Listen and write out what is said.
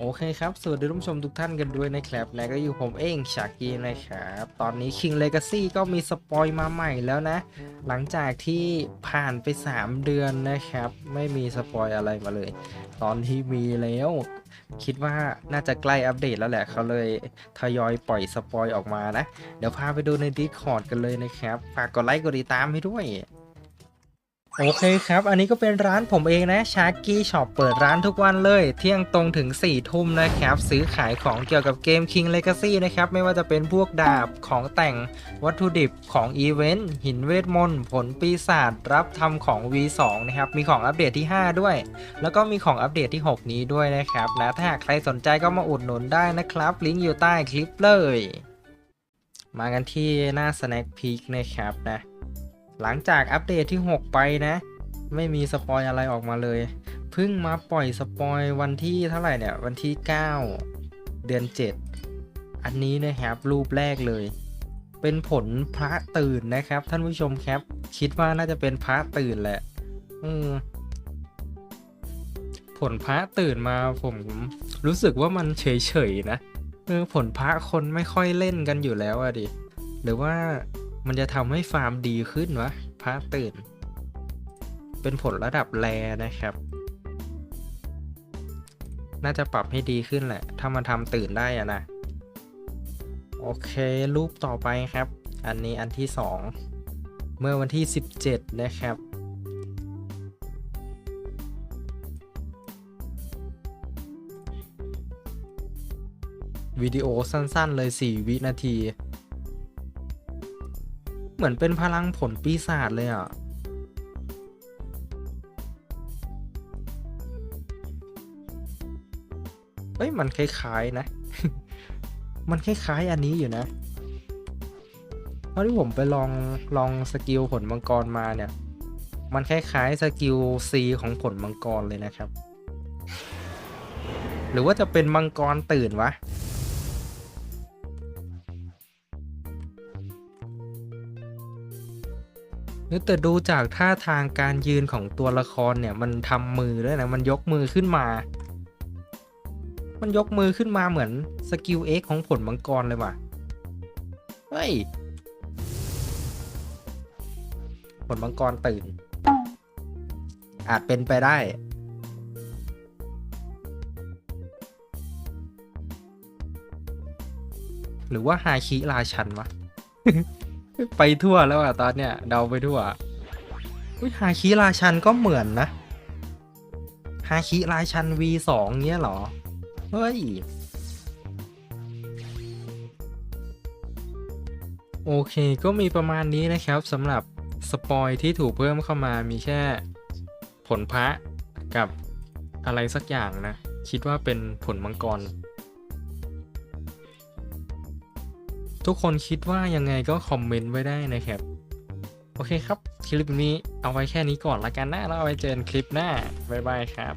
โอเคครับ สวัสดีท่านผู้ชมทุกท่านกันด้วยนะครับและก็อยู่ผมเองชากีนะครับ ตอนนี้ King Legacy ก็มีสปอยมาใหม่แล้วนะ หลังจากที่ผ่านไป 3 เดือนนะครับ ไม่มีสปอยอะไรมาเลย ตอนที่มีแล้ว คิดว่าน่าจะใกล้อัปเดตแล้วแหละเขาเลยทยอยปล่อยสปอยออกมานะ เดี๋ยวพาไปดูใน Discord กันเลยนะครับ ฝากกดไลค์กดติดตามให้ด้วย โอเคครับ อันนี้ก็เป็นร้านผมเองนะชาร์กี้ช็อปเปิดร้านทุกวันเลย เที่ยงตรงถึง4ทุ่มนะครับ ซื้อขายของเกี่ยวกับเกม King Legacy นะครับ ไม่ว่าจะเป็นพวกดาบของแต่งวัตถุดิบของอีเวนต์หินเวทมนต์ผลปีศาจรับทำของ V2 นะครับ มีของอัปเดตที่ 5 ด้วย แล้วก็มีของอัปเดตที่ 6 นี้ด้วยนะครับนะถ้าหากใครสนใจก็มาอุดหนุนได้นะครับ ลิงก์อยู่ใต้คลิปเลย มากันที่หน้า Snack Peek นะครับนะ หลังจากอัปเดตที่ 6 ไปนะ ไม่มีสปอยอะไรออกมาเลยเพิ่งมาปล่อยสปอยวันที่เท่าไหร่เนี่ย วันที่ 9 เดือน 7 อันนี้นะครับรูปแรกเลย เป็นผลพระตื่นนะครับ ท่านผู้ชมครับ คิดว่าน่าจะเป็นพระตื่นแหละอืมผลพระตื่นมาผมรู้สึกว่ามันเฉยๆนะเออผลพระคนไม่ค่อยเล่นกันอยู่แล้วอะดิหรือว่า มันจะทำให้ฟาร์มดีขึ้นวะพระตื่น เป็นผลระดับแรนะครับ น่าจะปรับให้ดีขึ้นแหละ ถ้ามันทำตื่นได้อะนะ โอเค รูปต่อไปครับ อันนี้อันที่ 2 เมื่อวันที่ 17 นะครับวิดีโอสั้นๆเลย 4 วินาที เหมือนเป็นพลังผลปีศาจเลยอะเอ้ย มันคล้ายๆนะ มันคล้ายๆอันนี้อยู่นะเพราะที่ผมไปลองลองสกิลผลมังกรมาเนี่ย มันคล้ายๆสกิล C ของผลมังกรเลยนะครับ หรือว่าจะเป็นมังกรตื่นวะ แต่ดูจากท่าทางการยืนของตัวละครเนี่ย มันทำมือด้วยนะมันยกมือขึ้นมา มันยกมือขึ้นมาเหมือนสกิล X ของผลมังกรเลยว่ะเฮ้ยผลมังกรตื่น อาจเป็นไปได้หรือว่าฮาคิราชันวะ ไปทั่วแล้วอะตอนเนี้ยเดาไปทั่วอุ้ยฮาคิราชันก็เหมือนนะฮาคิราชัน V2 เงี้ยหรอ เฮ้ย โอเคก็มีประมาณนี้นะครับสำหรับสปอยที่ถูกเพิ่มเข้ามามีแค่ผลพระกับอะไรสักอย่างนะ คิดว่าเป็นผลมังกร ทุกคนคิดว่ายังไงก็คอมเมนต์ไว้ได้นะครับ โอเคครับ คลิปนี้เอาไว้แค่นี้ก่อนละกันนะ แล้วเอาไว้เจอกันคลิปหน้า บ๊ายบายครับ